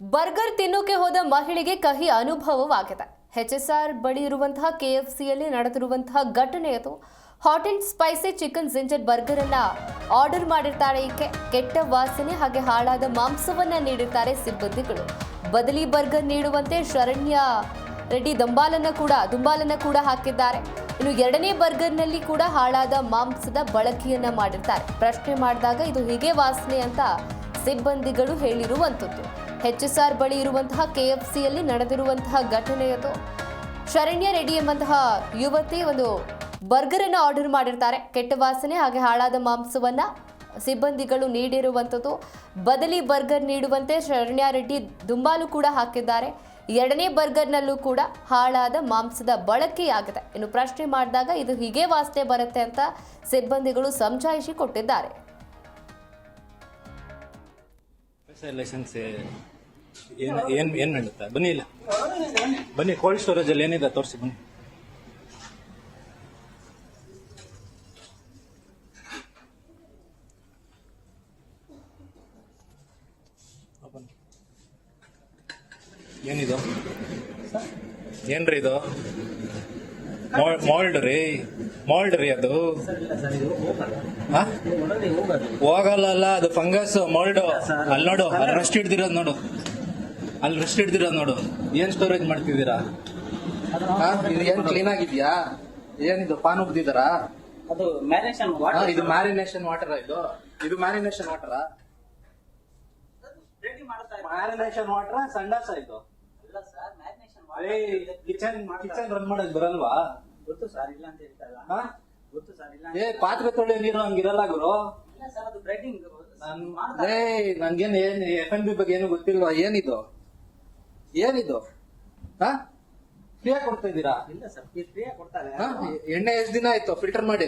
Burger ತಿನ್ನೋಕೆ ಹೋದ ಮಹಿಳೆಗೆ ಕಹಿ ಅನುಭವವಾಗಿದೆ. ಎಚ್ ಎಸ್ ಆರ್ ಬಳಿ ಇರುವಂತಹ ಕೆಎಫ್ಸಿಯಲ್ಲಿ ನಡೆದಿರುವಂತಹ ಘಟನೆ ಅದು hot and spicy chicken ginger burger ಅನ್ನ ಆರ್ಡರ್ ಮಾಡಿರ್ತಾರೆ ಈಕೆ. ಕೆಟ್ಟ ವಾಸನೆ ಹಾಗೆ ಹಾಳಾದ ಮಾಂಸವನ್ನ ನೀಡಿರ್ತಾರೆ ಸಿಬ್ಬಂದಿಗಳು. ಬದಲಿ ಬರ್ಗರ್ ನೀಡುವಂತೆ ಶರಣ್ಯ ರೆಡ್ಡಿ ದಂಬಾಲನ್ನ ಕೂಡ, ದುಂಬಾಲನ್ನ ಕೂಡ ಹಾಕಿದ್ದಾರೆ. ಇನ್ನು ಎರಡನೇ ಬರ್ಗರ್ನಲ್ಲಿ ಕೂಡ ಹಾಳಾದ ಮಾಂಸದ ಬಳಕೆಯನ್ನ ಮಾಡಿರ್ತಾರೆ. ಪ್ರಶ್ನೆ ಮಾಡಿದಾಗ ಇದು ಹೀಗೆ ವಾಸನೆ ಅಂತ ಸಿಬ್ಬಂದಿಗಳು ಹೇಳಿರುವಂಥದ್ದು ಎಚ್ಎಸ್ಆರ್ ಬಳಿ ಇರುವಂತಹ ಕೆಎಫ್ಸಿಯಲ್ಲಿ ನಡೆದಿರುವಂತಹ ಘಟನೆಯದು. ಶರಣ್ಯ ರೆಡ್ಡಿ ಎಂಬಂತಹ ಯುವತಿ ಒಂದು ಬರ್ಗರ್ ಅನ್ನು ಆರ್ಡರ್ ಮಾಡಿರ್ತಾರೆ. ಕೆಟ್ಟ ವಾಸನೆ ಹಾಗೆ ಹಾಳಾದ ಮಾಂಸವನ್ನ ಸಿಬ್ಬಂದಿಗಳು ನೀಡಿರುವಂಥದ್ದು. ಬದಲಿ ಬರ್ಗರ್ ನೀಡುವಂತೆ ಶರಣ್ಯ ರೆಡ್ಡಿ ದುಂಬಾಲು ಕೂಡ ಹಾಕಿದ್ದಾರೆ. ಎರಡನೇ ಬರ್ಗರ್ನಲ್ಲೂ ಕೂಡ ಹಾಳಾದ ಮಾಂಸದ ಬಳಕೆಯಾಗಿದೆ. ಇನ್ನು ಪ್ರಶ್ನೆ ಮಾಡಿದಾಗ ಇದು ಹೀಗೆ ವಾಸನೆ ಬರುತ್ತೆ ಅಂತ ಸಿಬ್ಬಂದಿಗಳು ಸಮಜಾಯಿಸಿ ಕೊಟ್ಟಿದ್ದಾರೆ. ಏನ್ ಏನ್ ಏನ್ ನಡೀತಾ? ಬನ್ನಿ ಇಲ್ಲ. ಬನ್ನಿ ಕೋಲ್ಡ್ ಸ್ಟೋರೇಜ್ ಅಲ್ಲಿ ಏನಿದೆ ತೋರಿಸಿ ಬನ್ನಿ. ಏನಿದು? ಏನ್ರಿ ಇದು? ಮಾಲ್ಡ್ ರೀ. ಮಾಲ್ಡ್ ರೀ ಅದು. ಹೋಗಲ್ಲ ಅಲ್ಲ, ಅದು ಫಂಗಸ್ ಮಾಲ್ಡ್. ಅಲ್ಲಿ ನೋಡು ರೆಸ್ಟ್ ಹಿಡ್ದಿರೋದು ನೋಡು. ಅಲ್ಲಿ ರೆಸ್ಟ್ ಇಡ್ತೀರಾ ನೋಡು. ಏನ್ ಸ್ಟೋರೇಜ್ ಮಾಡ್ತಿದ್ದೀರಾ? ಹಾ? ಇದು ಏನ್ ಕ್ಲೀನ್ ಆಗಿದ್ಯಾ? ಏನಿದು ಪಾನ್ ಉಗ್ದಿದಾರಾ ಅದು ಮ್ಯಾರಿನೇಷನ್ ಹಾ, ಇದು ಮ್ಯಾರಿನೇಷನ್ ವಾಟರ್ ಇದು? ಇದು ಮ್ಯಾರಿನೇಷನ್ ವಾಟರ್ ರೆಡಿ ಮಾಡ್ತಾ ಮ್ಯಾರಿನೇಷನ್ ವಾಟರ್ ಸಂಡಾಸ ಇದು? ಇಲ್ಲ sir marination kitchen kitchen run ಮಾಡೋದ್ ಬರಲ್ವಾ? ಗೊತ್ತು ಸರ್ ಇಲ್ಲ ಅಂತ ಹೇಳ್ತಾರಲ್ಲ. ಹಾ? ಗೊತ್ತು ಸರ್ ಇಲ್ಲ ಏ ಪಾತ್ರೆ ತೊಳೆ ನೀರು ಹಂಗಿರಲ್ಲ ಗುರು? ಇಲ್ಲ ಸರ್ ಅದು ಬ್ರೆಡಿಂಗ್ ನಾನ್- ಏ ನನ್ಗೇನ್ ಏನ್ ಎಫ್ ಎನ್ ಬಿ ಬಗ್ಗೆ ಏನು ಗೊತ್ತಿಲ್ವಾ? ಏನಿದು? ಏನಿದು? ಹಾ? ಫ್ರೀಯಾಗಿ ಕೊಡ್ತಾ ಇದ್ದೀರಾ? ಇಲ್ಲ ಸರ್ ಹಾ? ಎಣ್ಣೆ ಎಷ್ಟು ದಿನ ಆಯ್ತು? ಫಿಲ್ಟರ್ ಮಾಡಿ.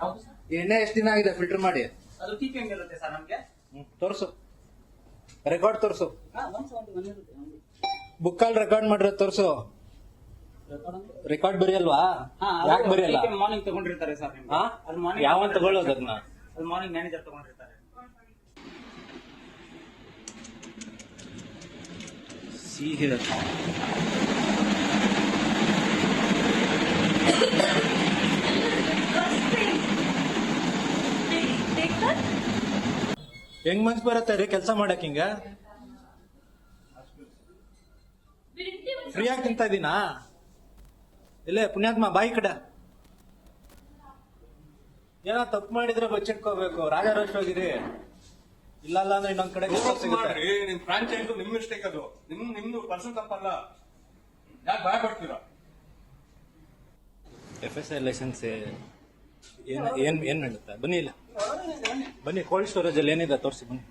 ಹೌದು ಸರ್? ಎಣ್ಣೆ ಎಷ್ಟು ದಿನ ಆಗಿದೆ? ಫಿಲ್ಟರ್ ಮಾಡಿ. ಅದು ಟಿ ಇರುತ್ತೆ ಸರ್ ನಮ್ಗೆ? ತೋರ್ಸು. ರೆಕಾರ್ಡ್ ತೋರ್ಸು. ಹಾ ಒಂದು ಬುಕ್ಕಲ್ಲಿ ರೆಕಾರ್ಡ್ ಮಾಡಿರೋದು ತೋರ್ಸು. ರೆಕಾರ್ಡ್ ಬರೆಯಲ್ವಾ? ಯಾಕೆ ಬರೆಯಲ್ಲ? ಮಾರ್ನಿಂಗ್ ತಗೊಂಡಿರ್ತಾರೆ ಸರ್ ನಿಮ್ಗೆ. ಹಾ? ಅದು ಮಾರ್ನಿಂಗ್ ಯಾವನ್ ತಗೊಳ್ಳೋದು ಅದನ್ನ? ಅದು ಮಾರ್ನಿಂಗ್ ಮ್ಯಾನೇಜರ್ ತಗೊಂಡಿರ್ತಾರೆ. ಹಿಯರ್ ಹೆಂಗ್ ಮನ್ಸ್ ಬರತ್ತೆ ರೀ ಕೆಲಸ ಮಾಡಕ್ ಹಿಂಗ? ಫ್ರೀಯಾಗಿ ತಿಂತ ಇದೀನಾ? ಇಲ್ಲೇ ಪುಣ್ಯಾತ್ಮ, ಬಾಯಿ ಕಡ. ಏನೋ ತಪ್ಪು ಮಾಡಿದ್ರೆ ಬಚ್ಚಿಟ್ಕೋಬೇಕು. ರಾಜಾರೋಷ್ ಹೋಗಿರಿ ಇಲ್ಲ ಅಂದ್ರೆ ಇನ್ನೊಂದ್ ಕಡೆ ಕೆಲಸ ಸಿಗುತ್ತೆ. ಮಾಡ್ರಿ ನಿಮ್ ಫ್ರಾಂಚೈಸ್ ನಿಮ್ ಮಿಸ್ಟೇಕ್ ಅದು. ನಿಮ್ ನಿಮ್ದು ಪರ್ಸನ್ ತಪ್ಪಲ್ಲ. ಯಾಕೆ ಭಯ ಪಡ್ತೀರಾ? ಎಫ್ ಎಸ್ ಐ ಲೈಸೆನ್ಸ್ ಏನ್ ಏನ್ ಏನ್ ನಡುತ್ತೆ ಬನ್ನಿ ಇಲ್ಲ. ಬನ್ನಿ ಕೋಲ್ಡ್ ಸ್ಟೋರೇಜ್ ಅಲ್ಲಿ ಏನಿದೆ ತೋರಿಸಿ ಬನ್ನಿ.